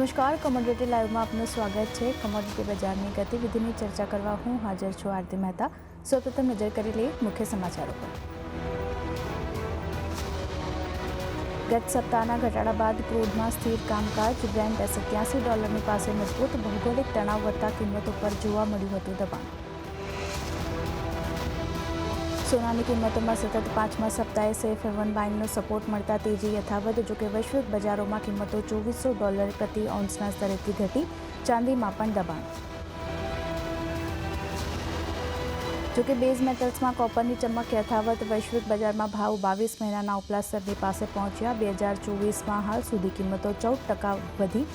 નમસ્કાર કોમોડિટી લાઈવમાં આપનું સ્વાગત છે. કોમોડિટી બજારની ગતિવિધિની ચર્ચા કરવા હું હાજર છું આરતી મહેતા. સૌપ્રથમ નજર કરી લઈએ મુખ્ય સમાચારો પર. ગત સપ્તાહના ઘટાડા બાદ ક્રૂડમાં સ્થિર કામકાજ, બ્રેન્ડ સત્યાસી ડોલરની પાસે મજબૂત ભૌગોલિક તણાવ વધતા કિંમતો પર જોવા મળ્યું હતું દબાણ. સોનાની કિંમતોમાં સતત પાંચમા સપ્તાહે સેફ હેવન બાઇંગનો સપોર્ટ મળતા તેજી યથાવત જોકે વૈશ્વિક બજારોમાં કિંમતો ચોવીસો ડોલર પ્રતિ ઓન્સના સ્તરેથી ઘટી, ચાંદીમાં પણ દબાણ. જોકે બેઝ મેટલ્સમાં કોપરની ચમક યથાવત, વૈશ્વિક બજારમાં ભાવ બાવીસ મહિનાના ઉપલા સ્તરની પાસે પહોંચ્યા. બે હજાર ચોવીસમાં હાલ સુધી કિંમતો ચૌદ ટકા વધી.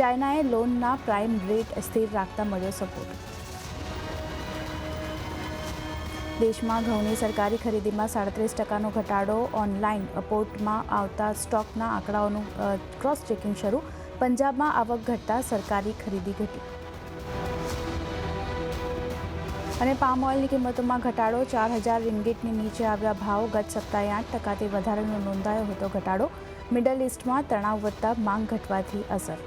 ચાઇનાએ લોનના પ્રાઇમ રેટ સ્થિર રાખતા મળ્યો સપોર્ટ. દેશમાં ઘઉંની સરકારી ખરીદીમાં સાડત્રીસ ટકાનો ઘટાડો ઓનલાઈન અપોર્ટમાં આવતા સ્ટોકના આંકડાઓનું ક્રોસ ચેકિંગ શરૂ. પંજાબમાં આવક ઘટતા સરકારી ખરીદી ઘટી. અને પામ ઓઇલની કિંમતોમાં ઘટાડો ચાર હજાર રિંગીટની નીચે આવ્યા ભાવ ગત સપ્તાહે આઠ ટકાથી વધારાનો નોંધાયો હતો ઘટાડો. મિડલ ઇસ્ટમાં તણાવ વધતા માંગ ઘટવાથી અસર.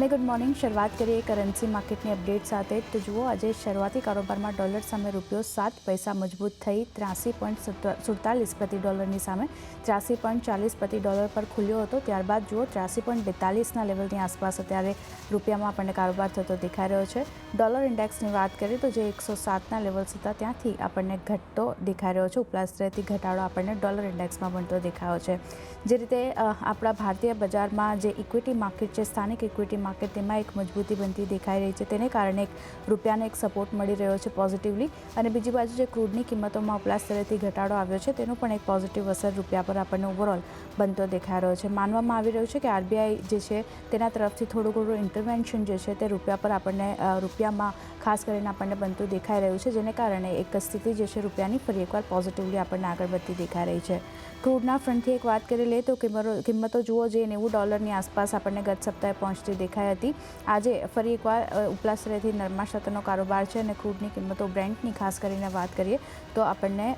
અને ગુડ મોર્નિંગ શરૂઆત કરીએ કરન્સી માર્કેટની અપડેટ સાથે. તો જુઓ, આજે શરૂઆતી કારોબારમાં ડોલર સામે રૂપિયો સાત પૈસા મજબૂત થઈ ત્રાસી પોઈન્ટ સુડતાલીસ પ્રતિ ડોલરની સામે. ત્રાસી પોઈન્ટ ચાલીસ પ્રતિ ડોલર પર ખુલ્યો હતો. ત્યારબાદ જુઓ, ત્રાસી પોઈન્ટ બેતાલીસના લેવલની આસપાસ અત્યારે રૂપિયામાં આપણને કારોબાર થતો દેખાઈ રહ્યો છે. ડોલર ઇન્ડેક્સની વાત કરીએ તો જે એકસો સાતના લેવલ હતા, ત્યાંથી આપણને ઘટતો દેખાઈ રહ્યો છે. ઉપલા સ્તરેથી ઘટાડો આપણને ડોલર ઇન્ડેક્સમાં બનતો દેખાયો છે. જે રીતે આપણા ભારતીય બજારમાં જે ઇક્વિટી માર્કેટ છે, સ્થાનિક ઇક્વિટી માર્કેટ તેમાં એક મજબૂતી બનતી દેખાઈ રહી છે. તેને કારણે એક રૂપિયાને એક સપોર્ટ મળી રહ્યો છે પોઝિટિવલી અને બીજી બાજુ જે ક્રૂડની કિંમતોમાં ઉપલા સ્તરેથી ઘટાડો આવ્યો છે, તેનું પણ એક પોઝિટિવ અસર રૂપિયા પર આપણને ઓવરઓલ બનતો દેખાઈ રહ્યો છે. માનવામાં આવી રહ્યું છે કે આરબીઆઈ જે છે, તેના તરફથી થોડું ઘણું ઇન્ટરવેન્શન જે છે, તે રૂપિયા પર આપણને રૂપિયામાં ખાસ કરીને આપણને બનતું દેખાઈ રહ્યું છે, જેને કારણે એક સ્થિતિ જે છે રૂપિયાની ફરી એકવાર પોઝિટિવલી આપણને આગળ વધતી દેખાઈ રહી છે. ક્રૂડના ફ્રન્ટથી એક વાત કરી લઈએ તો કિંમતો જુઓ જે નેવું ડોલરની આસપાસ આપણને ગત સપ્તાહે પહોંચતી દેખાઈ હતી. આજે ફરી એકવાર ઉપલા સ્તરેથી નરમા સતરનો કારોબાર છે અને ક્રૂડની કિંમતો બ્રેન્ડની ખાસ કરીને વાત કરીએ, તો આપણને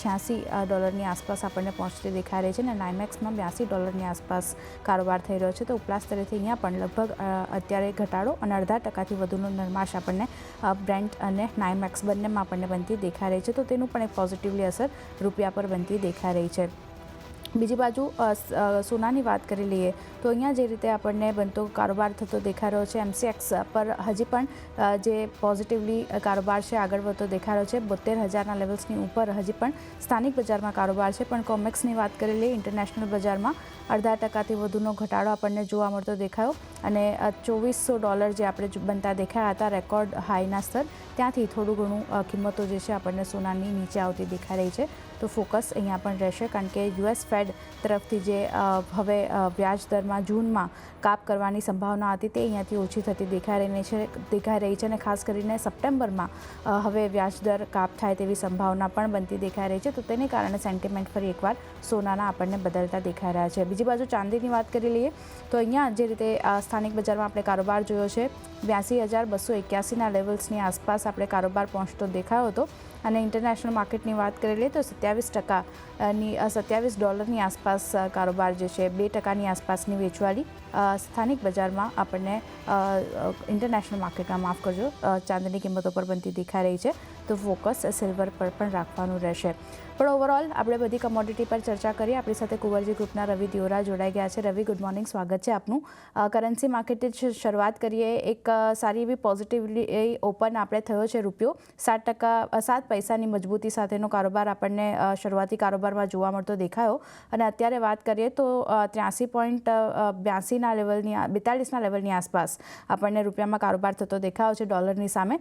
છ્યાસી ડોલરની આસપાસ આપણને પહોંચતી દેખાઈ રહી છે અને નાઇમેક્સમાં બ્યાસી ડોલરની આસપાસ કારોબાર થઈ રહ્યો છે. તો ઉપલા સ્તરેથી અહીંયા પણ લગભગ અત્યારે ઘટાડો અને અડધા ટકાથી વધુનો નરમાશ આપણને બ્રેન્ડ અને નાઇમેક્સ બંનેમાં આપણને બનતી દેખાઈ રહી છે. તો તેનું પણ એક પોઝિટિવલી અસર રૂપિયા પર બનતી દેખાઈ રહી છે. બીજી બાજુ સોનાની વાત કરી લઈએ, તો અહીંયા જે રીતે આપણને બનતો કારોબાર થતો દેખાઈ રહ્યો છે એમસીએક્સ પર હજી પણ જે પોઝિટિવલી કારોબાર છે, આગળ વધતો દેખાઈ રહ્યો છે બોતેર હજારના લેવલ્સની ઉપર હજી પણ સ્થાનિક બજારમાં કારોબાર છે, પણ કોમેક્સની વાત કરી લઈએ ઇન્ટરનેશનલ બજારમાં અડધા ટકાથી વધુનો ઘટાડો આપણને જોવા મળતો દેખાયો અને ચોવીસો ડોલર જે આપણે બનતા દેખાયા હતા, રેકોર્ડ હાઈના સ્તર, ત્યાંથી થોડું ઘણું કિંમતો જે છે, આપણને સોનાની નીચે આવતી દેખાઈ રહી છે. તો ફોકસ અહીંયા પણ રહેશે કારણ કે યુએસ ફેડ તરફથી જે હવે વ્યાજ દરમાં જૂનમાં કાપ કરવાની સંભાવના હતી તે અહીંયાથી ઓછી થતી દેખાઈ રહી છે, દેખાઈ રહી છે અને ખાસ કરીને સપ્ટેમ્બરમાં હવે વ્યાજ દર કાપ થાય તેવી સંભાવના પણ બનતી દેખાઈ રહી છે. તો તેને કારણે સેન્ટિમેન્ટ ફરી એકવાર સોનાના આપણને બદલતા દેખાઈ રહ્યા છે. બીજી બાજુ ચાંદીની વાત કરી લઈએ, તો અહીંયા જે રીતે સ્થાનિક બજારમાં આપણે કારોબાર જોયો છે, બ્યાસી હજાર બસો એક્યાસીના લેવલ્સની આસપાસ આપણે કારોબાર પહોંચતો દેખાયો હતો. અને ઇન્ટરનેશનલ માર્કેટની વાત કરી લઈએ તો સત્યાવીસ ટકાની સત્યાવીસ ડોલરની આસપાસ કારોબાર જે છે, બે ટકાની આસપાસની વેચવાળી સ્થાનિક બજારમાં આપણને ઇન્ટરનેશનલ માર્કેટમાં માફ કરજો ચાંદીની કિંમતો પર બનતી દેખાઈ રહી છે. તો ફોકસ સિલ્વર પર પણ રાખવાનું રહેશે. પણ ઓવરઓલ આપણે બધી કમોડિટી પર ચર્ચા કરીએ આપણી સાથે કુંવરજી ગ્રુપના રવિ દિયોરા જોડાઈ ગયા છે. રવિ ગુડ મોર્નિંગ સ્વાગત છે આપનું. કરન્સી માર્કેટે શરૂઆત કરીએ. એક સારી એવી પોઝિટિવલી ઓપન આપણે થયો છે રૂપિયો. સાત ટકા સાત પૈસાની મજબૂતી સાથેનો કારોબાર આપણને શરૂઆતી કારોબારમાં જોવા મળતો દેખાયો. અને અત્યારે વાત કરીએ તો ત્ર્યાસી પોઈન્ટ બ્યાસીના લેવલની બેતાળીસના લેવલની આસપાસ આપણને રૂપિયામાં કારોબાર થતો દેખાયો છે ડોલરની સામે.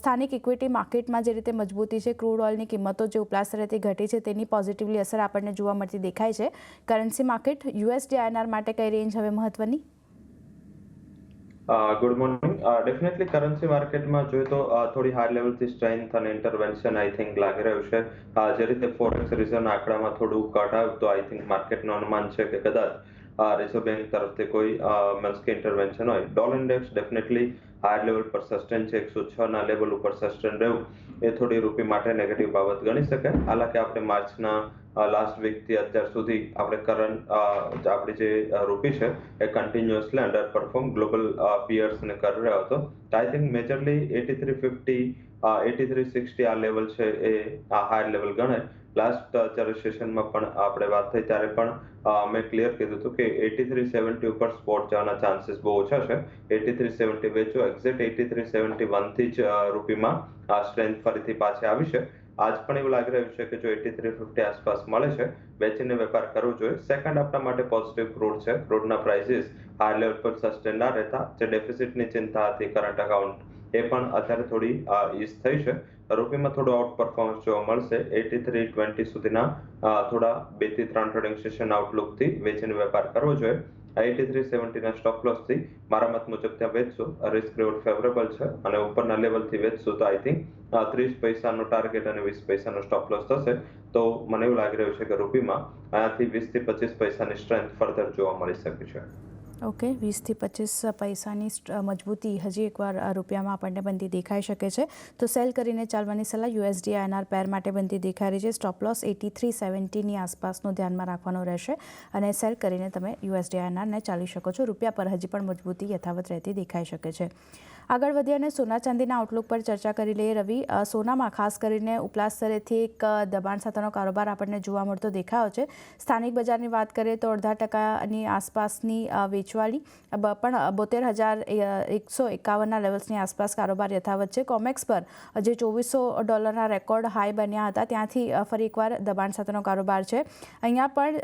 સ્થાનિક ઇક્વિટી માર્કેટમાં જે રીતે મજબૂતી છે ક્રૂડ ઓઇલની કિંમતો જે ઉપલા સ્તરેથી ઘટી છે, તેની પોઝિટિવલી અસર આપણને જોવા મળતી દેખાય છે. કરન્સી માર્કેટ યુએસડી આઈએનઆર માટે કઈ રેન્જ હવે મહત્વની? ગુડ મોર્નિંગ ડેફિનેટલી કરન્સી માર્કેટમાં જોઈએ તો થોડી હાઈ લેવલથી સ્ટ્રેન્થ અને ઇન્ટરવેન્શન આઈ થિંક લાગી રહ્યું છે. જે રીતે ફોરેક્સ રિઝર્વ આંકડામાં થોડું કટ આવ્યું તો આઈ થિંક માર્કેટનું અનુમાન છે કે કદાચ રિઝર્વ બેંક તરફથી કોઈ મીન્સ કે ઇન્ટરવેન્શન હોય. Dollar index definitely higher level પર સસ્ટેન છે, એકસો છ ના લેવલ ઉપર સસ્ટેન રહેવું એ થોડી રૂપી માટે નેગેટિવ બાબત ગણી શકાય હાલાકી આપણે માર્ચના લાસ્ટ વીકથી અત્યાર સુધી આપણે કરંટ આપણી જે રૂપી છે, એ કન્ટિન્યુઅસલી અંડર પરફોર્મ ગ્લોબલ પિયર્સને કરી રહ્યો હતો. I think majorly eighty three fifty eighty three sixty આ લેવલ છે એ હાયર લેવલ ગણાય. લાસ્ટ જ્યારે સેશનમાં પણ આપણે વાત થઈ ત્યારે પણ મેં ક્લિયર કીધું હતું કે એટી થ્રી સેવન્ટી ઉપર સ્પોટ જવાના ચાન્સીસ બહુ ઓછા છે. એટી થ્રી સેવન્ટી વેચો એક્ઝેક્ટ એટી થ્રી સેવન્ટી વનથી જ રૂપીમાં આ સ્ટ્રેન્થ ફરીથી પાછી આવી છે. આજ પણ એવું લાગી રહ્યું છે કે જો એટી થ્રી ફિફ્ટી આસપાસ મળે છે, વેચીને વેપાર કરવો જોઈએ. સેકન્ડ આપણા માટે પોઝિટિવ ક્રૂડ છે. ક્રૂડના પ્રાઇસીસ હાઈ લેવલ પર સસ્ટેન ના રહેતા. જે ડેફિસિટની ચિંતા હતી કરંટ અકાઉન્ટ એ પણ અત્યારે થોડી ઈઝ થઈ છે. રૂપીમાં થોડું આઉટ પરફોર્મન્સ જોવા મળશે. એટી થ્રી ટ્વેન્ટી સુધીના થોડા બેથી ત્રણ ટ્રેડિંગ સેશન આઉટલુકથી વેચીને વેપાર કરવો જોઈએ. એટી થ્રી સેવન્ટીના સ્ટોપ લોસથી મારા મત મુજબ ત્યાં વેચશો. રિસ્ક રિવોર્ડ ફેવરેબલ છે અને ઉપરના લેવલથી વેચશો તો આઈ થિંક ત્રીસ પૈસાનો ટાર્ગેટ અને વીસ પૈસાનો સ્ટોપ લોસ થશે. તો મને એવું લાગી રહ્યું છે કે રૂપીમાં અહીંયાથી વીસથી પચીસ પૈસાની સ્ટ્રેન્થ ફર્ધર જોવા મળી શકે છે. ઓકે, વીસથી પચીસ પૈસાની મજબૂતી હજી એકવાર રૂપિયામાં આપણને બનતી દેખાઈ શકે છે. તો સેલ કરીને ચાલવાની સલાહ યુએસડી આઈએનઆર પેર માટે બનતી દેખાઈ રહી છે. સ્ટોપ લોસ એટી થ્રી સેવન્ટીની આસપાસનું ધ્યાનમાં રાખવાનું રહેશે અને સેલ કરીને તમે યુએસડી આઈએનઆરને ચાલી શકો છો. રૂપિયા પર હજી પણ મજબૂતી યથાવત રહેતી દેખાઈ શકે છે. આગળ વધીએ અને સોના ચાંદીના આઉટલુક પર ચર્ચા કરી લઈએ. રવિ સોનામાં ખાસ કરીને ઉપલા સ્તરેથી એક દબાણ સાથેનો કારોબાર આપણને જોવા મળતો દેખાયો છે. સ્થાનિક બજારની વાત કરીએ તો અડધા ટકાની આસપાસની વેચવાળી પણ બોતેર હજાર એકસો એકાવનના લેવલ્સની આસપાસ કારોબાર યથાવત છે. કોમેક્સ પર જે ચોવીસો ડોલરના રેકોર્ડ હાઈ બન્યા હતા, ત્યાંથી ફરી એકવાર દબાણ સાથેનો કારોબાર છે. અહીંયા પણ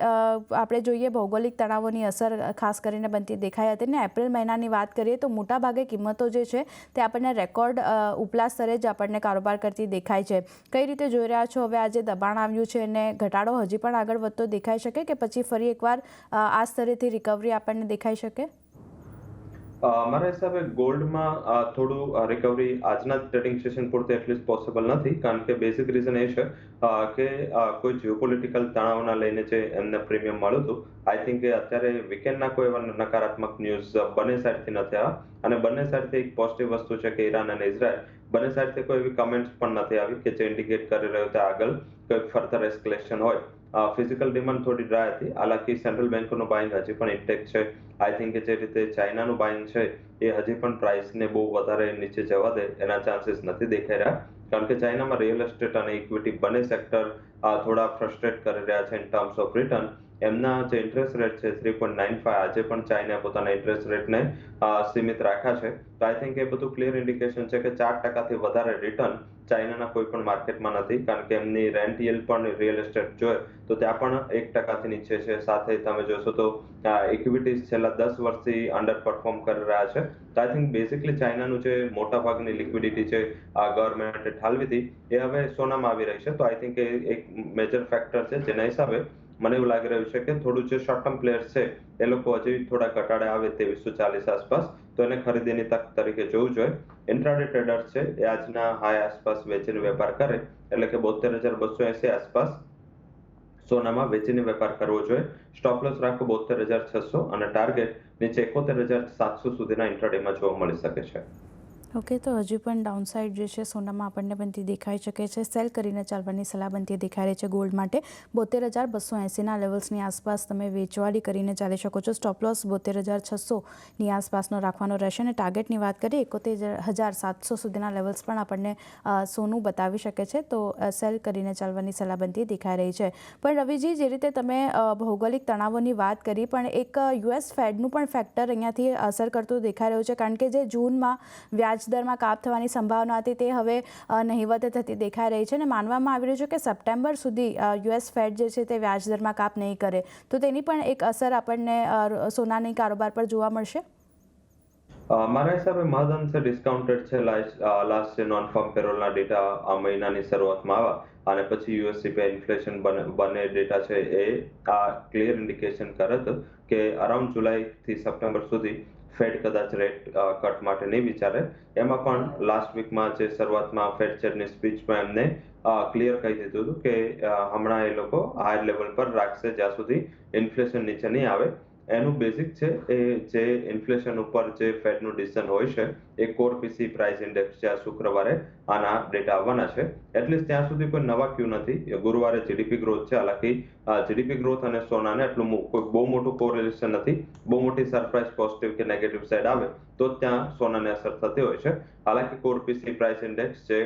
આપણે જોઈએ ભૌગોલિક તણાવોની અસર, ખાસ કરીને બનતી દેખાઈ હતી. ને એપ્રિલ મહિનાની વાત કરીએ તો મોટાભાગે કિંમતો જે છે, તે આપણને રેકોર્ડ ઉપલા સ્તરે જ આપણને કારોબાર કરતી દેખાય છે. કઈ રીતે જોઈ રહ્યા છો? હવે આજે દબાણ આવ્યું છે અને ઘટાડો હજી પણ આગળ વધતો દેખાઈ શકે કે પછી ફરી એકવાર આ સ્તરેથી રિકવરી આપણને દેખાઈ શકે? મારા હિસાબે ગોલ્ડમાં થોડું રિકવરી આજના ટ્રેડિંગ સેશન પૂરતું એટલીસ્ટ પોસિબલ નથી, કારણ કે બેઝિક રીઝન એ છે કે કોઈ જીઓપોલિટિકલ તણાવના લઈને જે એમને પ્રીમિયમ મળ્યું હતું આઈ થિંક કે અત્યારે વીકેન્ડના કોઈ એવા નકારાત્મક ન્યૂઝ બંને સાઈડથી નથી આવ્યા. અને બંને સાઈડથી એક પોઝિટિવ વસ્તુ છે કે ઈરાન અને ઇઝરાયલ, બંને સાઈડથી કોઈ એવી કમેન્ટ્સ પણ નથી આવી કે જે ઇન્ડિકેટ કરી રહ્યું છે આગળ કોઈ ફર્ધર એસ્કેલેશન હોય. ફિઝિકલ ડિમાન્ડ થોડી ડ્રાય હતી. હાલાકી સેન્ટ્રલ બેંકોનું બાઇંગ હજી પણ ઇન્ટેક છે. આઈ થિંક જે રીતે ચાઇનાનું બાઇંગ છે, એ હજી પણ પ્રાઇસને બહુ વધારે નીચે જવા દે એના ચાન્સીસ નથી દેખાઈ રહ્યા. કારણ કે ચાઇનામાં રિયલ એસ્ટેટ અને ઇક્વિટી બંને સેક્ટર થોડા ફ્રસ્ટ્રેટ કરી રહ્યા છે ઇન ટર્મ્સ ઓફ રિટર્ન એમના જે ઇન્ટરેસ્ટ રેટ છે થ્રી પોઈન્ટ નાઇન ફાઈવ આજે પણ ચાઇના પોતાના ઇન્ટરેસ્ટ રેટને સીમિત રાખ્યા છે. તો આઈ થિંક એ બધું ક્લિયર ઇન્ડિકેશન છે કે ચાર ટકાથી વધારે રિટર્ન ચાઇનાના કોઈ પણ માર્કેટમાં નથી, કારણ કે એમની રેન્ટ યલ પણ રિયલ એસ્ટેટ જોઈએ તો ત્યાં પણ એક ટકાથી નીચે છે. સાથે તમે જોશો તો ઇક્વિટીઝ છેલ્લા દસ વર્ષથી અંડર પરફોર્મ કરી રહ્યા છે. તો આઈ થિંક બેઝિકલી ચાઇનાનું જે મોટા ભાગની લિક્વિડિટી છે, આ ગવર્મેન્ટે ઠાલવી હતી, એ હવે સોનામાં આવી રહી છે. તો આઈ થિંક એ એક મેજર ફેક્ટર છે. જેના હિસાબે મને એવું લાગી રહ્યું છે કે થોડું જે શોર્ટ ટર્મ પ્લેયર્સ છે, એ લોકો હજી થોડા ઘટાડે આવે તેવીસો ચાલીસ આસપાસ. તો એને ખરીદીની તક તરીકે જોવું જોઈએ. ઇન્ટ્રાડે ટ્રેડર્સ છે, એ આજના હાઈ આસપાસ વેચીને વેપાર કરે, એટલે કે બોતેર હજાર બસો એસી આસપાસ સોનામાં વેચીને વેપાર કરવો જોઈએ. સ્ટોપ લોસ રાખો બોતેર હજાર છસો અને ટાર્ગેટ નીચે એકોતેર હજાર સાતસો સુધીના ઇન્ટ્રાડેમાં જોવા મળી શકે છે. ઓકે, તો હજી પણ ડાઉનસાઇડ જે છે સોનામાં આપણને બનતી દેખાઈ શકે છે. સેલ કરીને ચાલવાની સલાહ બનતી દેખાઈ રહી છે ગોલ્ડ માટે. બોતેર હજાર બસો એંસીના લેવલ્સની આસપાસ તમે વેચવાળી કરીને ચાલી શકો છો. સ્ટોપ લોસ બોતેર હજાર છસોની આસપાસનો રાખવાનો રહેશે. અને ટાર્ગેટની વાત કરીએ, એકોતેર હજાર સાતસો સુધીના લેવલ્સ પણ આપણને સોનું બતાવી શકે છે. તો સેલ કરીને ચાલવાની સલાહ બનતી દેખાઈ રહી છે. પણ રવિજી, જે રીતે તમે ભૌગોલિક તણાવોની વાત કરી, પણ એક યુએસ ફેડનું પણ ફેક્ટર અહીંયાથી અસર કરતું દેખાઈ રહ્યું છે. કારણ કે જે જૂનમાં વ્યાજ દરમાં કાપ થવાની સંભાવના હતી, તે હવે નહિવત થતી દેખાઈ રહી છે અને માનવામાં આવી રહ્યું છે કે સપ્ટેમ્બર સુધી યુએસ ફેડ જે છે તે વ્યાજદરમાં કાપ નહીં કરે. તો તેની પણ એક અસર આપણને સોનાની કારોબાર પર જોવા મળશે? મારા હિસાબે મહદઅંશે ડિસ્કાઉન્ટેડ છે, લાસ્ટ જે નોન ફાર્મ પેરોલના ડેટા આ મહિનાની શરૂઆતમાં આવ્યા અને પછી યુએસ પે ઇન્ફ્લેશન બંને ડેટા છે એ આ ક્લિયર ઇન્ડિકેશન કરે છે કે અરાઉન્ડ જુલાઈથી સપ્ટેમ્બર સુધી ફેડ કદાચ રેટ કટ માટે નહીં વિચારે. એમાં પણ લાસ્ટ વીકમાં જે શરૂઆતમાં ફેડ ચેરની સ્પીચમાં એમને ક્લિયર કહી દીધું હતું કે હમણાં એ લોકો હાયર લેવલ પર રાખશે જ્યાં સુધી ઇન્ફ્લેશન નીચે નહીં આવે. એનું બેઝિક છે, એ જે ઇન્ફ્લેશન ઉપર જે ફેડનું ડિસિઝન હોય છે, એ કોર પીસી પ્રાઇસ ઇન્ડેક્સ આ શુક્રવારે આના ડેટા આવવાના છે. એટલીસ્ટ ત્યાં સુધી કોઈ નવા ક્યુ નથી. ગુરુવારે જીડીપી ગ્રોથ છે. હાલાકી જીડીપી ગ્રોથ અને સોનાને એટલું કોઈ બહુ મોટું કોરિલેશન નથી. બહુ મોટી સરપ્રાઇઝ પોઝિટિવ કે નેગેટિવ સાઈડ આવે, તો જ ત્યાં સોનાને અસર થતી હોય છે. હાલાકી કોર પીસી પ્રાઇસ ઇન્ડેક્સ જે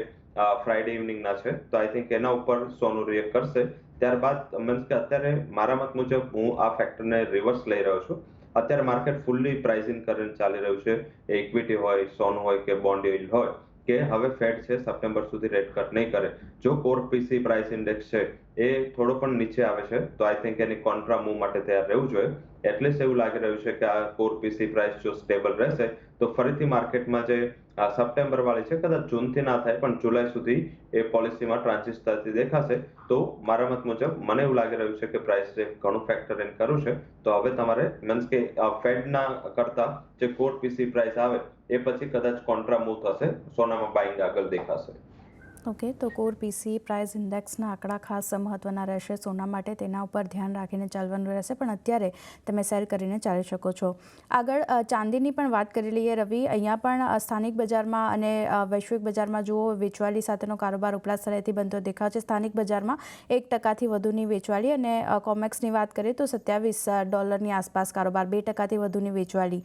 ફ્રાઇડે ઇવનિંગના છે, તો આઈ થિંક એના ઉપર સોનું રિએક્ટ કરશે. ત્યારબાદ મીન્સ કે અત્યારે મારા મત મુજબ હું આ ફેક્ટરને રિવર્સ લઈ રહ્યો છું. અત્યારે માર્કેટ ફૂલ્લી પ્રાઇઝિંગ કરીને ચાલી રહ્યું છે. ઇક્વિટી હોય સોનું હોય કે બોન્ડ હોય. કે હવે ફેડ છે સપ્ટેમ્બર સુધી રેટ કટ નહીં કરે. જો કોર પીસી પ્રાઇસ ઇન્ડેક્સ છે, એ થોડો પણ નીચે આવે છે, તો આઈ થિંક એની કોન્ટ્રા મૂવ માટે તૈયાર રહેવું જોઈએ. એટલીસ્ટ એવું લાગી રહ્યું છે કે આ કોર પીસી પ્રાઇસ જો સ્ટેબલ રહેશે, તો ફરીથી માર્કેટમાં જે, આ સપ્ટેમ્બર વાળી છે, કદાચ જૂનથી ના થાય, પણ જુલાઈ સુધી એ પોલિસીમાં ટ્રાન્ઝિટ થતી દેખાશે, તો મારા મત મુજબ મને એવું લાગી રહ્યું છે કે પ્રાઇસ ઘણું ફેક્ટર ઇન કરું છે, તો હવે તમારે મીન્સ કે ફેડના કરતા જે કોર પીસી પ્રાઇસ આવે એ પછી કદાચ કોન્ટ્રા મૂવ થશે સોનામાં બાઇંગ આગળ દેખાશે. ઓકે તો કોર પીસી પ્રાઇસ ઇન્ડેક્સના આંકડા ખાસ મહત્ત્વના રહેશે સોના માટે તેના ઉપર ધ્યાન રાખીને ચાલવાનું રહેશે, પણ અત્યારે તમે સેલ કરીને ચાલી શકો છો. આગળ ચાંદીની પણ વાત કરી લઈએ રવિ. અહીંયા પણ સ્થાનિક બજારમાં અને વૈશ્વિક બજારમાં જુઓ, વેચવાલી સાથેનો કારોબાર ઉપલા સ્થળેથી બનતો દેખાવ છે. સ્થાનિક બજારમાં એક ટકાથી વધુની વેચવાલી અને કોમેક્સની વાત કરીએ તો સત્યાવીસ ડોલરની આસપાસ કારોબાર બે ટકાથી વધુની વેચવાલી.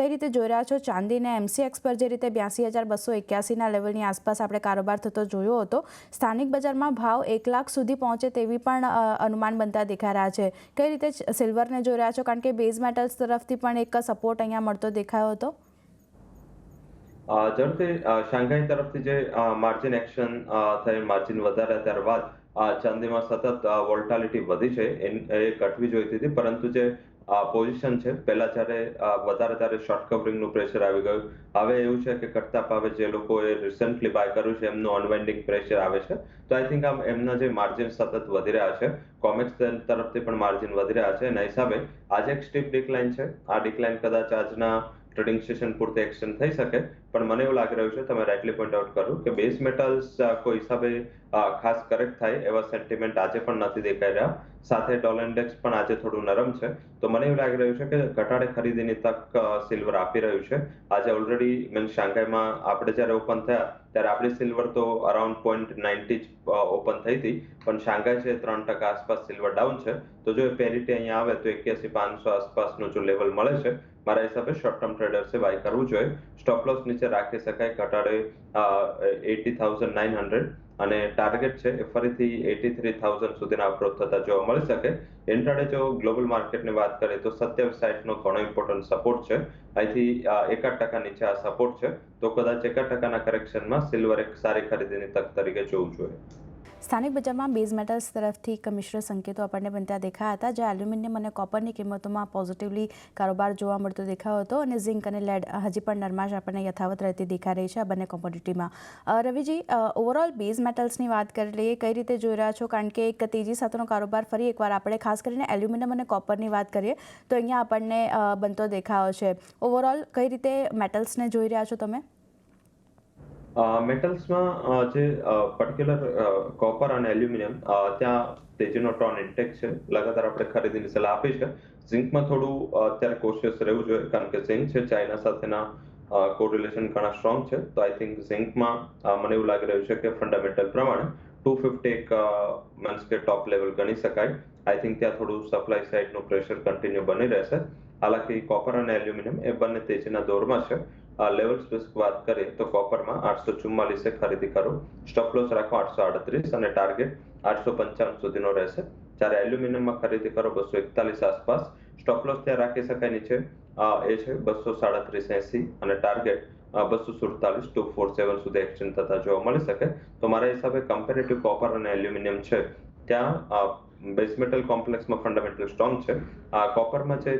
કઈ રીતે જોઈ રહ્યા છો? ચાંદીને એમસીએક્સ પર જે રીતે બ્યાસી હજાર બસો એક્યાસીના લેવલની આસપાસ આપણે કારોબાર થતો જોયો હતો. સ્થાનિક બજારમાં ભાવ એક લાખ સુધી પહોંચે તેવી પણ અનુમાન બનતા દેખાઈ રહ્યા છે. કઈ રીતે સિલ્વરને જોઈ રહ્યા છો? કારણ કે બેઝ મેટલ્સ તરફથી પણ એક સપોર્ટ અહીંયા મળતો દેખાયો હતો. જેમ કે શાંઘાઈ તરફથી જે માર્જિન એક્શન થઈ માર્જિન વધાર્યા ત્યારબાદ ચાંદીમાં સતત વોલ્ટાલિટી વધી છે. એ ઘટવી જોઈતી હતી. પરંતુ જે પોઝિશન છે. પહેલા જ્યારે વધારે ત્યારે શોર્ટ કવરિંગનું પ્રેશર આવી ગયું. હવે એવું છે કે કરતા ભાવે જે લોકોએ રિસન્ટલી બાય કર્યું છે, એમનું અનવાઇન્ડિંગ પ્રેશર આવે છે. તો આઈ થિંક આમ એમના જે માર્જિન સતત વધી રહ્યા છે. કોમેક્સ તરફથી પણ માર્જિન વધી રહ્યા છે. એના હિસાબે આજે એક સ્ટીપ ડિક્લાઇન છે. આ ડિક્લાઇન કદાચ આજના ટ્રેડિંગ સેશન પૂરતે એક્સટેન્ડ થઈ શકે. પણ મને એવું લાગી રહ્યું છે, તમે રાઇટલી પોઈન્ટ આઉટ કર્યું કે બેઝ મેટલ્સ કોઈ હિસાબે ખાસ કરેક્ટ થાય એવા સેન્ટિમેન્ટ આજે પણ નથી દેખાઈ રહ્યા. સાથે ડોલર ઇન્ડેક્સ પણ આજે થોડું નરમ છે. તો મને એવું લાગી રહ્યું છે કે ઘટાડે ખરીદીની તક સિલ્વર આપી રહ્યું છે. આજે ઓલરેડી મીન્સ શાંઘાઈમાં આપણે જ્યારે ઓપન થયા, ત્યારે આપણી સિલ્વર તો અરાઉન્ડ પોઈન્ટ નાઇન્ટી જ ઓપન થઈ હતી. પણ શાંઘાઈ છે, ત્રણ ટકા આસપાસ સિલ્વર ડાઉન છે. તો જો એ પેરિટી અહીંયા આવે તો એક્યાસી પાંચસો આસપાસનું જો લેવલ મળે છે, મારા હિસાબે શોર્ટ ટર્મ ટ્રેડર્સે બાય કરવું જોઈએ. સ્ટોપ લોસ નીચે રાખી શકાય, ઘટાડે એટી થાઉઝન્ડ નાઇન હંડ્રેડ. અને ટાર્ગેટ છે એ ફરીથી એટી થ્રી થાઉઝન્ડ સુધીના અપ્રોચ થતા જોવા મળી શકે. ઇન્ટ્રાડે જો ગ્લોબલ માર્કેટની વાત કરીએ તો સત્યાવીસ સાઈઠનો ઘણો ઇમ્પોર્ટન્ટ સપોર્ટ છે. અહીંથી એકાદ ટકા નીચે આ સપોર્ટ છે. તો કદાચ એકાદ ટકાના કરેક્શનમાં સિલ્વર એક સારી ખરીદીની તક તરીકે જોવું જોઈએ. સ્થાનિક બજારમાં બેઝ મેટલ્સ તરફથી એક સંકેતો આપણને બનતા દેખાયા હતા જે એલ્યુમિનિયમ અને કોપરની કિંમતોમાં પોઝિટિવલી કારોબાર જોવા મળતો દેખાયો હતો અને ઝિંક અને લેડ હજી પણ નરમાશ આપણને યથાવત રહેતી દેખાઈ રહી છે આ બંને કોમોડિટીમાં રવિજી ઓવરઓલ બેઝ મેટલ્સની વાત કરી લઈએ કઈ રીતે જોઈ રહ્યા છો? કારણ કે એક તેજી સાથેનો કારોબાર ફરી એકવાર આપણે ખાસ કરીને એલ્યુમિનિયમ અને કોપરની વાત કરીએ, તો અહીંયા આપણને બનતો દેખાયો છે. ઓવરઓલ કઈ રીતે મેટલ્સને જોઈ રહ્યા છો તમે? મેટલ્સમાં જે પર્ટિક્યુલર કોપર અને એલ્યુમિનિયમ ત્યાં તેજીનો ટોન ઇન્ટેક છે. લગાતાર આપણે ખરીદીની સલાહ આપી છે. ઝિંકમાં થોડું અત્યારે કોશિયસ રહેવું જોઈએ, કારણ કે ઝિંક છે, ચાઇના સાથેના કોરિલેશન ઘણા સ્ટ્રોંગ છે. તો આઈ થિંક ઝિંકમાં મને એવું લાગી રહ્યું છે કે ફંડામેન્ટલ પ્રમાણે ટુ ફિફ્ટી એક મીન્સ કે ટોપ લેવલ ગણી શકાય. આઈ થિંક ત્યાં થોડું સપ્લાય સાઇડનું પ્રેશર કન્ટિન્યુ બની રહેશે. હાલાકી કોપર અને એલ્યુમિનિયમ એ બંને તેજીના દોરમાં છે. લેવલ સ્પેસિફિક વાત કરીએ તો કોપરમાં આઠસો ચુમ્માલીસે ખરીદી કરો. સ્ટોપ લોસ રાખો આઠસો આડત્રીસ અને ટાર્ગેટ આઠસો પંચાવન સુધીનો રહેશે. જ્યારે એલ્યુમિનિયમમાં ખરીદી કરો બસો એકતાલીસ આસપાસ. સ્ટોપ લોસ ત્યાં રાખી શકાય નીચે. એ છે બસો સાડત્રીસ એસી અને ટાર્ગેટ બસો સુડતાલીસ ટુ ફોર સેવન સુધી એક્સચેન્જ થતા જોવા મળી શકે. તો મારા હિસાબે કમ્પેરેટિવ કોપર અને એલ્યુમિનિયમ છે. ત્યાં બેઝ મેટલ કોમ્પ્લેક્સમાં ફંડામેન્ટલ સ્ટ્રોંગ છે. આ કોપરમાં જે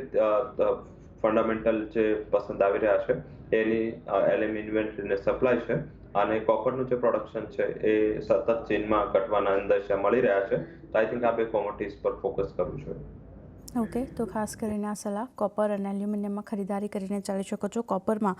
ફંડામેન્ટલ જે પસંદ આવી રહ્યા છે એની એલએમ સપ્લાય છે અને કોપરનું જે પ્રોડક્શન છે એ સતત ચીનમાં ઘટવાના અંદાજા મળી રહ્યા છે. તો આઈ થિંક આ બે કોમોડિટીઝ પર ફોકસ કરવું જોઈએ. ઓકે, તો ખાસ કરીને આ સલાહ કોપર અને એલ્યુમિનિયમમાં ખરીદારી કરીને ચાલી શકો છો. કોપરમાં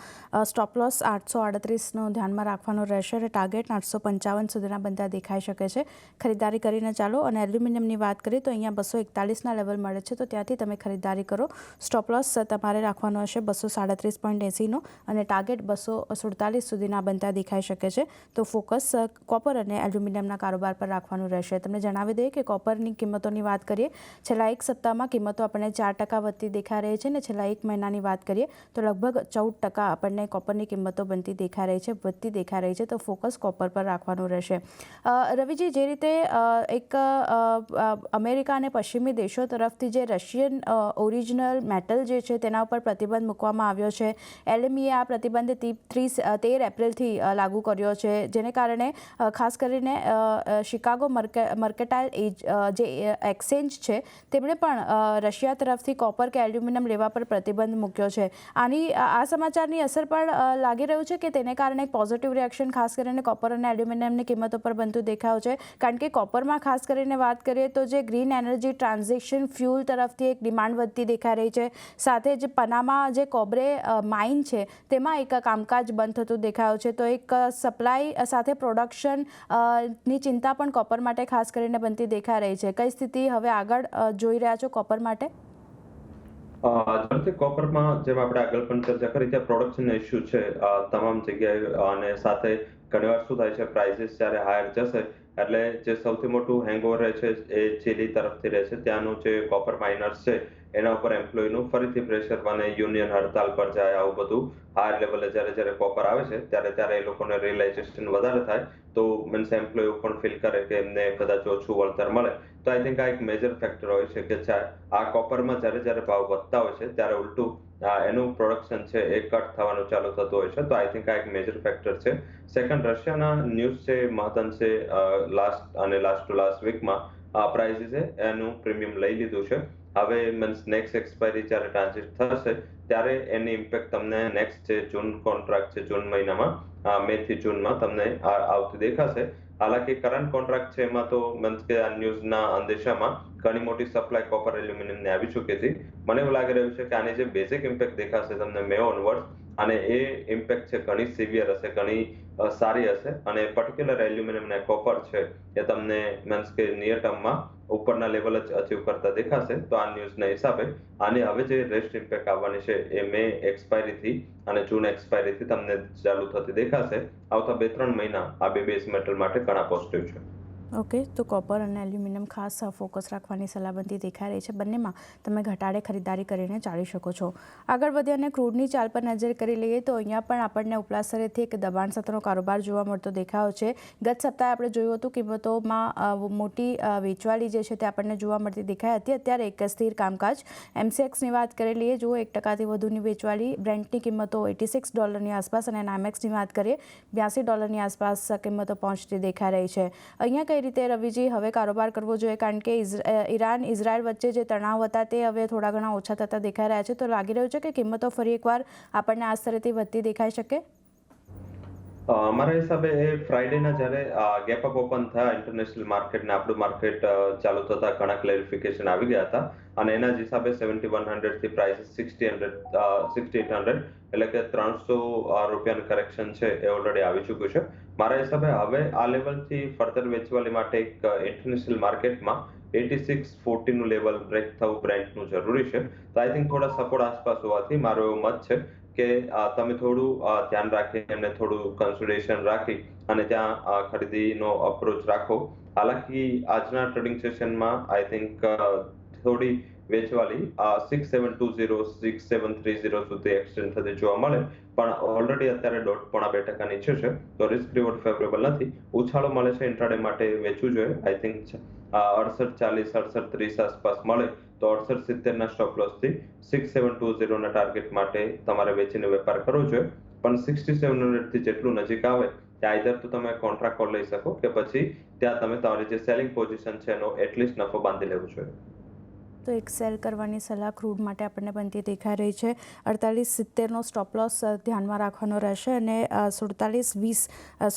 સ્ટોપ લોસ આઠસો આડત્રીસનો ધ્યાનમાં રાખવાનો રહેશે અને ટાર્ગેટ આઠસો પંચાવન સુધીના બનતા દેખાઈ શકે છે. ખરીદારી કરીને ચાલો અને એલ્યુમિનિયમની વાત કરીએ તો અહીંયા બસો એકતાલીસના લેવલ મળે છે, તો ત્યાંથી તમે ખરીદારી કરો. સ્ટોપ લોસ તમારે રાખવાનો હશે બસો સાડત્રીસ પોઈન્ટ એંસીનો અને ટાર્ગેટ બસો સુડતાલીસ સુધીના બનતા દેખાઈ શકે છે. તો ફોકસ કોપર અને એલ્યુમિનિયમના કારોબાર પર રાખવાનું રહેશે. તમને જણાવી દઈએ કે કોપરની કિંમતોની વાત કરીએ, છેલ્લા એક સપ્તાહમાં કિંમતો આપણને ચાર ટકા વધતી દેખાઈ રહી છે ને છેલ્લા એક મહિનાની વાત કરીએ તો લગભગ ચૌદ ટકા આપણને કોપરની કિંમતો બનતી દેખાઈ રહી છે, વધતી દેખાઈ રહી છે, તો ફોકસ કોપર પર રાખવાનું રહેશે. રવિજી, જે રીતે એક અમેરિકા અને પશ્ચિમી દેશો તરફથી જે રશિયન ઓરિજિનલ મેટલ જે છે તેના ઉપર પ્રતિબંધ મૂકવામાં આવ્યો છે. એલએમઈએ આ પ્રતિબંધ ત્રીસ તેર એપ્રિલથી લાગુ કર્યો છે, જેને કારણે ખાસ કરીને શિકાગો મર્કે, મર્કેટાઇલ એજ જે એક્સચેન્જ છે, તેમણે પણ રશિયા તરફથી કોપર કે એલ્યુમિનિયમ લેવા પર પ્રતિબંધ મૂક્યો છે. આની, આ સમાચારની અસર પણ લાગી રહ્યું છે કે તેને કારણે એક પોઝિટિવ રિએક્શન ખાસ કરીને કોપર અને એલ્યુમિનિયમની કિંમતો પર બનતું દેખાયું છે. કારણ કે કોપરમાં ખાસ કરીને વાત કરીએ તો જે ગ્રીન એનર્જી ટ્રાન્ઝેક્શન ફ્યુલ તરફથી એક ડિમાન્ડ વધતી દેખાઈ રહી છે. સાથે જ પનામાં જે કોબ્રે માઇન છે, તેમાં એક કામકાજ બંધ થતું દેખાયું છે. તો એક સપ્લાય સાથે પ્રોડક્શનની ચિંતા પણ કોપર માટે ખાસ કરીને બનતી દેખાઈ રહી છે. કઈ સ્થિતિ હવે આગળ જોઈ રહ્યા છો કોપર માટે? અ, ઝડપથી કોપરમાં જેમ આપણે આગળ પણ ચર્ચા કરી ત્યાં પ્રોડક્શન ઇસ્યુ છે તમામ જગ્યાએ અને સાથે ઘણીવાર શું થાય છે પ્રાઇસીસ જ્યારે હાયર જશે એટલે જે સૌથી મોટું હેંગઓવર રહે છે એ ચીલી તરફથી રહે છે. ત્યાંનું જે કોપર માઇનર્સ છે, એના ઉપર એમ્પ્લોયનું ફરીથી પ્રેશર બને યુનિયન હડતાલ પર જાય આવું બધું હાયર લેવલે જ્યારે જ્યારે કોપર આવે છે, ત્યારે ત્યારે એ લોકોને રિયલાઇઝેશન વધારે થાય. તો મીન્સ એમ્પ્લોય પણ ફીલ કરે કે એમને કદાચ ઓછું વળતર મળે. તો આઈ થિંક આ એક મેજર ફેક્ટર હોય છે કે આ કોપરમાં જ્યારે જ્યારે ભાવ વધતા હોય છે, ત્યારે ઉલટું આ એનું પ્રોડક્શન છે, એ કટ થવાનું ચાલુ થતું હોય છે. તો આઈ થિંક આ એક મેજર ફેક્ટર છે. સેકન્ડ રશિયાના ન્યૂઝ છે મહદઅંશે લાસ્ટ અને લાસ્ટ ટુ લાસ્ટ વીકમાં પ્રાઇસીસે એનું પ્રીમિયમ લઈ લીધું છે. હવે મીન્સ નેક્સ્ટ એક્સપાયરી જ્યારે ટ્રાન્ઝિટ થશે, ત્યારે એની ઇમ્પેક્ટ તમને નેક્સ્ટ જે જૂન કોન્ટ્રાક્ટ છે, જૂન મહિનામાં મે થી જૂનમાં તમને આ, આવતી દેખાશે. હાલાકી કરંટ કોન્ટ્રાક્ટ છે એમાં તો મીન્સ કે આ ન્યૂઝના અંદેશામાં ઘણી મોટી સપ્લાય કોપર એલ્યુમિનિયમની આવી ચૂકી હતી મને એવું લાગી રહ્યું છે કે આની જે બેઝિક ઇમ્પેક્ટ દેખાશે તમને મે ઓનવર્ડ અને એ ઇમ્પેક્ટ છે ઘણી સિવિયર હશે, ઘણી સારી હશે. અને પર્ટિક્યુલર એલ્યુમિનિયમ અને કોપર છે એ તમને મીન્સ કે નિયર ટર્મમાં ઉપરના લેવલ જ અચીવ કરતા દેખાશે. તો આ ન્યૂઝના હિસાબે આની હવે જે રેસ્ટ ઇમ્પેક્ટ આવવાની છે એ મે એક્સપાયરીથી અને જૂન એક્સપાયરીથી તમને ચાલુ થતી દેખાશે. આવતા બે ત્રણ મહિના આ બે બેઝ મેટલ માટે ઘણા પોઝિટિવ છે. ઓકે, તો કોપર અને એલ્યુમિનિયમ ખાસ ફોકસ રાખવાની સલાહબંધી દેખાઈ રહી છે. બંનેમાં તમે ઘટાડે ખરીદારી કરીને ચાલી શકો છો. આગળ વધીએ અને ક્રૂડની ચાલ પર નજર કરી લઈએ, તો અહીંયા પણ આપણને ઉપલા સ્તરેથી એક દબાણ સત્રનો કારોબાર જોવા મળતો દેખાયો છે. ગત સપ્તાહે આપણે જોયું હતું કિંમતોમાં મોટી વેચવાળી જે છે તે આપણને જોવા મળતી દેખાઈ હતી. અત્યારે એક સ્થિર કામકાજ. એમસીએક્સની વાત કરી લઈએ, જુઓ, એક ટકાથી વધુની વેચવાલી. બ્રેન્ટની કિંમતો એટી સિક્સ ડોલરની આસપાસ અને નામેક્સની વાત કરીએ, બ્યાસી ડોલરની આસપાસ કિંમતો પહોંચતી દેખાઈ રહી છે. અહીંયા કઈ રીતે રવિજી હવે કારોબાર કરવો જોઈએ કારણ કે ઈરાન, ઇઝરાયલ વચ્ચે જે તણાવ હતા તે હવે થોડા ઘણા ઓછા થતા દેખાઈ રહ્યા છે. તો લાગી રહ્યું છે કે કિંમતો ફરી એકવાર આપણને આ સ્તરેથી વધતી દેખાઈ શકે? અમારા હિસાબે એ ફ્રાઈડેના જ્યારે ગેપ અપ ઓપન થયા ઇન્ટરનેશનલ માર્કેટ ને, આપણું માર્કેટ ચાલુ થતા ઘણા ક્લેરિફિકેશન આવી ગયા હતા. અને એના જ હિસાબે seventy one હંડ્રેડથી price sixty hundred sixty eight hundred એટલે કે ત્રણસો રૂપિયાનું કરેક્શન છે એ ઓલરેડી આવી ચૂક્યું છે. મારા હિસાબે હવે આ લેવલથી ફર્ધર વેચવાલી માટે એક ઇન્ટરનેશનલ માર્કેટમાં એટી સિક્સ ફોર્ટીનું લેવલ બ્રેક થવું બ્રેન્ડનું જરૂરી છે. તો આઈ થિંક થોડા સપોર્ટ આસપાસ હોવાથી મારો એવો મત છે કે તમે થોડું ધ્યાન રાખી અને થોડું કન્સિડરેશન રાખી અને ત્યાં ખરીદીનો અપ્રોચ રાખો. હાલાકી આજના ટ્રેડિંગ સેશનમાં આઈ થિંક થોડી વેચવાલી. આ six seven two zero six seven three zero સુધી એક્સચેન્જ થતી જોવા મળે. પણ ઓલરેડી અત્યારે દોઢ પોણા બે ટકા નીચે છે. તો રિસ્ક રિવોર્ડ ફેવરેબલ નથી. ઉછાળો મળે છે ઇન્ટ્રાડે માટે વેચવું જોઈએ. આઈ થિંક અડસઠ ચાલીસ, અડસઠ ત્રીસ આસપાસ મળે તો અડસઠ સિત્તેરના સ્ટોપ લોસથી સિક્સ સેવન ટુ ઝીરોના ટાર્ગેટ માટે તમારે વેચીને વેપાર કરવો જોઈએ. પણ સિક્સટી સેવન હંડ્રેડથી જેટલું નજીક આવે, ત્યાં આઈધર તો તમે કોન્ટ્રાક્ટ કોલ લઈ શકો કે પછી ત્યાં તમે તમારી જે સેલિંગ પોઝિશન છે એનો એટલીસ્ટ નફો બાંધી લેવો જોઈએ. તો એક સેલ કરવાની સલાહ ક્રૂડ માટે આપણને બનતી દેખાઈ રહી છે. અડતાલીસ સિત્તેરનો સ્ટોપ લોસ ધ્યાનમાં રાખવાનો રહેશે અને સુડતાલીસ વીસ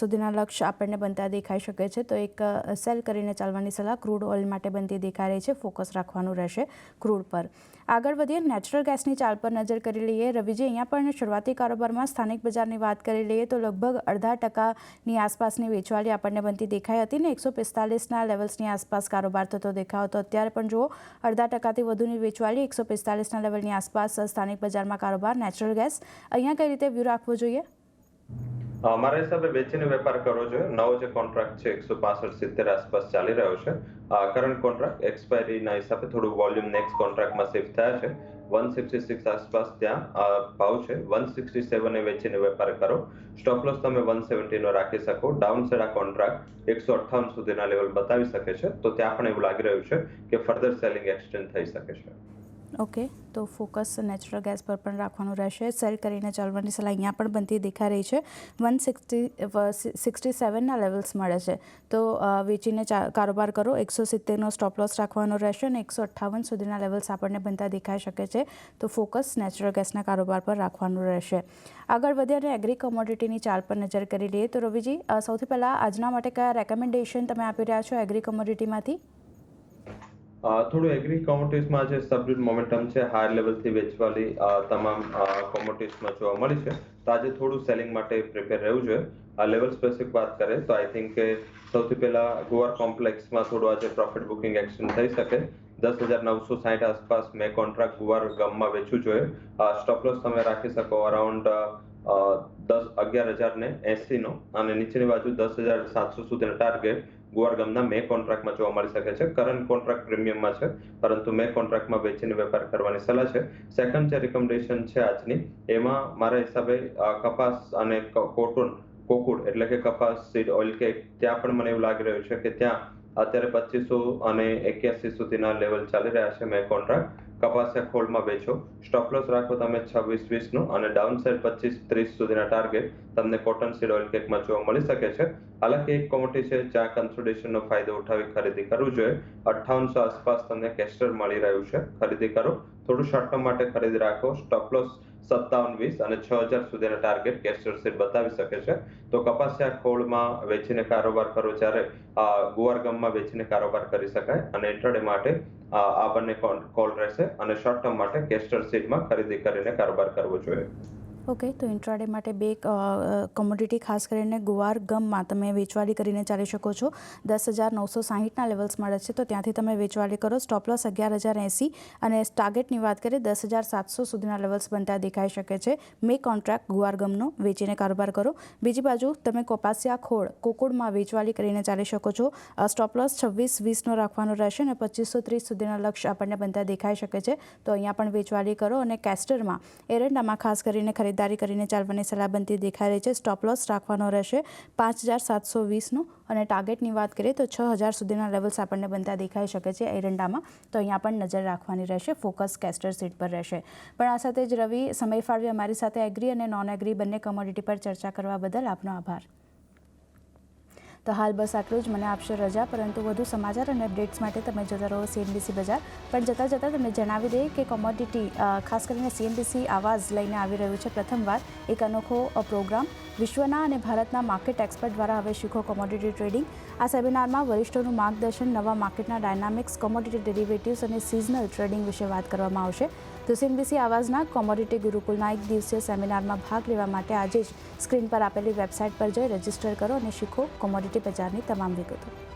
સુધીના લક્ષ્ય આપણને બનતા દેખાઈ શકે છે. તો એક સેલ કરીને ચાલવાની સલાહ ક્રૂડ ઓઇલ માટે બનતી દેખાઈ રહી છે. ફોકસ રાખવાનું રહેશે ક્રૂડ પર. આગળ વધીએ નેચરલ ગેસની ચાલ પર નજર કરી લઈએ. રવિજી, અહીંયા પણ શરૂઆતી કારોબારમાં સ્થાનિક બજારની વાત કરી લઈએ તો લગભગ અડધા ટકાની આસપાસની વેચવાલી આપણને બનતી દેખાઈ હતી ને એકસો પિસ્તાલીસના લેવલ્સની આસપાસ કારોબાર થતો દેખાયો હતો. અત્યારે પણ જુઓ, અડધા ટકાથી વધુની વેચવાલી એકસો પિસ્તાલીસના લેવલની આસપાસ સ્થાનિક બજારમાં કારોબાર નેચરલ ગેસ અહીંયા કઈ રીતે વ્યૂ રાખવો જોઈએ? મારા હિસાબે વેચીને વેપાર કરવો જોઈએ નવો જે કોન્ટ્રાક્ટ છે, એકસો પાસઠ સિત્તેર આસપાસ ચાલી રહ્યો છે. કરંટ કોન્ટ્રાક્ટ એક્સપાયરીના હિસાબે થોડું વોલ્યુમ નેક્સ્ટ કોન્ટ્રાક્ટમાં શિફ્ટ થયા છે. વન સિક્સટી સિક્સ આસપાસ ત્યાં ભાવ છે. વન સિક્સટી સેવને વેચીને વેપાર કરો. સ્ટોપ લોસ તમે વન સેવન્ટીનો રાખી શકો. ડાઉન સાઈડ આ કોન્ટ્રાક્ટ એકસો અઠ્ઠાવન સુધીના લેવલ બતાવી શકે છે. તો ત્યાં પણ એવું લાગી રહ્યું છે કે ફર્ધર સેલિંગ એક્સટેન્ડ થઈ શકે છે. ઓકે, તો ફોકસ નેચરલ ગેસ પર પણ રાખવાનું રહેશે. સેલ કરીને ચાલવાની સલાહ અહીંયા પણ બનતી દેખાઈ રહી છે. વન સિક્સટી સિક્સટી સેવનના લેવલ્સ મળે છે. તો વેચીને કારોબાર કરો. એકસો સિત્તેરનો સ્ટોપ લોસ રાખવાનો રહેશે અને એકસો અઠ્ઠાવન સુધીના લેવલ્સ આપણને બનતા દેખાઈ શકે છે. તો ફોકસ નેચરલ ગેસના કારોબાર પર રાખવાનું રહેશે. આગળ વધી અને એગ્રી કોમોડિટીની ચાલ પર નજર કરી લઈએ. તો રવિજી સૌથી પહેલાં આજના માટે કયા રેકમેન્ડેશન તમે આપી રહ્યા છો એગ્રી કમોડિટીમાંથી થોડું એગ્રી કોમોડિટીઝમાં જે સબડ્યુટ મોમેન્ટમ છે હાયર લેવલથી વેચવાલી તમામ કોમોડિટીઝમાં જોવા મળી છે. તો આજે થોડું સેલિંગ માટે પ્રિપેર રહેવું જોઈએ. આ લેવલ સ્પેસિફિક વાત કરીએ તો આઈ થિંક કે સૌથી પહેલા ગુવાર કોમ્પ્લેક્સમાં થોડું આજે પ્રોફિટ બુકિંગ એક્શન થઈ શકે. દસ હજાર નવસો સાઠ આસપાસ મેં કોન્ટ્રાક્ટ ગુવાર ગમમાં વેચવું જોઈએ. સ્ટોપ લોસ તમે રાખી શકો અરાઉન્ડ દસ અગિયાર હજાર ને એસીનો. અને નીચેની બાજુ દસ હજાર સાતસો સુધીનો ટાર્ગેટ ગુવાર ગામના મે કોન્ટ્રાક્ટમાં જોવા મળી શકે છે. કરંટ કોન્ટ્રાક્ટ પ્રીમિયમમાં છે, પરંતુ મે કોન્ટ્રાક્ટમાં વેચીને વેપાર કરવાની સલાહ છે. સેકન્ડ જે રિકમેન્ડેશન છે આજની, એમાં મારા હિસાબે કપાસ અને ક- કોટન, કોકુડ એટલે કે કપાસ સીડ ઓઇલ કેક ત્યાં પણ મને એવું લાગી રહ્યું છે કે ત્યાં અત્યારે પચીસો અને એક્યાસી સુધીના લેવલ ચાલી રહ્યા છે મે કોન્ટ્રાક્ટ કપાસિયા ખોલમાં વેચો. સ્ટોપ લોસ રાખો તમે છવ્વીસ, વીસનું અને ડાઉન સાઇડ પચીસ, ત્રીસ સુધીના ટાર્ગેટ તમને કોટન સીડ ઓઇલ કેકમાં જોવા મળી શકે છે. હાલાકી એક કોમોટી છે જ્યાં કન્સોલિડેશનનો ફાયદો ઉઠાવી ખરીદી કરવું જોઈએ. અઠ્ઠાવનસો આસપાસ તમને કેસ્ટર મળી રહ્યું છે. ખરીદી કરો. થોડું શોર્ટ ટર્મ માટે ખરીદી રાખો. સ્ટોપ લોસ સત્તાવન વીસ અને છ હજાર સુધીના ટાર્ગેટ કેસ્ટર સીટ બતાવી શકે છે. તો કપાસિયા ખોળમાં વેચીને કારોબાર કરો જ્યારે ગુવાર ગમમાં વેચીને કારોબાર કરી શકાય અને ઇન્ટ્રાડે માટે આ બંને કોલ રહેશે અને શોર્ટ ટર્મ માટે કેસ્ટર સીટમાં ખરીદી કરીને કારોબાર કરવો જોઈએ. ઓકે, તો ઇન્ટ્રાડે માટે બે કોમોડિટી ખાસ કરીને ગુવાર ગમમાં તમે વેચવાળી કરીને ચાલી શકો છો. દસ હજાર નવસો સાહીઠના લેવલ્સ મળે છે, તો ત્યાંથી તમે વેચવાળી કરો. સ્ટોપલોસ અગિયાર હજાર એંસી અને ટાર્ગેટની વાત કરીએ, દસ હજાર સાતસો સુધીના લેવલ્સ બનતા દેખાઈ શકે છે. મે કોન્ટ્રાક્ટ ગુવાર ગમનો વેચીને કારોબાર કરો. બીજી બાજુ તમે કોપાસિયા ખોળ, કોકુડમાં વેચવાળી કરીને ચાલી શકો છો. સ્ટોપલોસ છવ્વીસ વીસનો રાખવાનો રહેશે અને પચીસો ત્રીસ સુધીના લક્ષ્ય આપણને બનતા દેખાઈ શકે છે. તો અહીંયા પણ વેચવાળી કરો અને કેસ્ટરમાં એરંડામાં ખાસ કરીને ખરીદારી કરીને ચાલવાની સલાહ બનતી દેખાઈ રહી છે. સ્ટોપ લોસ રાખવાનો રહેશે. પાંચ હજાર સાતસો વીસનું અને ટાર્ગેટની વાત કરીએ તો છ હજાર સુધીના લેવલ્સ આપણને બનતા દેખાઈ શકે છે એરંડામાં. તો અહીંયા પણ નજર રાખવાની રહેશે. ફોકસ કેસ્ટર સીટ પર રહેશે. પણ આ સાથે જ રવિ, સમય ફાળવી અમારી સાથે એગ્રી અને નોન એગ્રી બંને કમોડિટી પર ચર્ચા કરવા બદલ આપનો આભાર. તો હાલ બસ આટલું જ. મને આપશે રજા, પરંતુ વધુ સમાચાર અને અપડેટ્સ માટે તમે જતા રહો સીએનબીસી બજાર. પણ જતાં જતાં તમને જણાવી દઈએ કે કોમોડિટી ખાસ કરીને સીએનબીસી આવાજ લઈને આવી રહ્યું છે પ્રથમવાર. એક અનોખો પ્રોગ્રામ વિશ્વના અને ભારતના માર્કેટ એક્સપર્ટ દ્વારા હવે શીખો કોમોડિટી ટ્રેડિંગ આ સેમિનારમાં વરિષ્ઠોનું માર્ગદર્શન, નવા માર્કેટના ડાયનામિક્સ કોમોડિટી ડેરિવેટિવ્સ અને સિઝનલ ટ્રેડિંગ વિશે વાત કરવામાં આવશે. તો સીએમબીસી આવાજના કોમોડિટી ગુરુકુલના એક દિવસીય સેમિનારમાં ભાગ લેવા માટે આજે જ સ્ક્રીન પર આપેલી વેબસાઇટ પર જઈ રજિસ્ટર કરો અને શીખો કોમોડિટી બજારની તમામ વિગતો.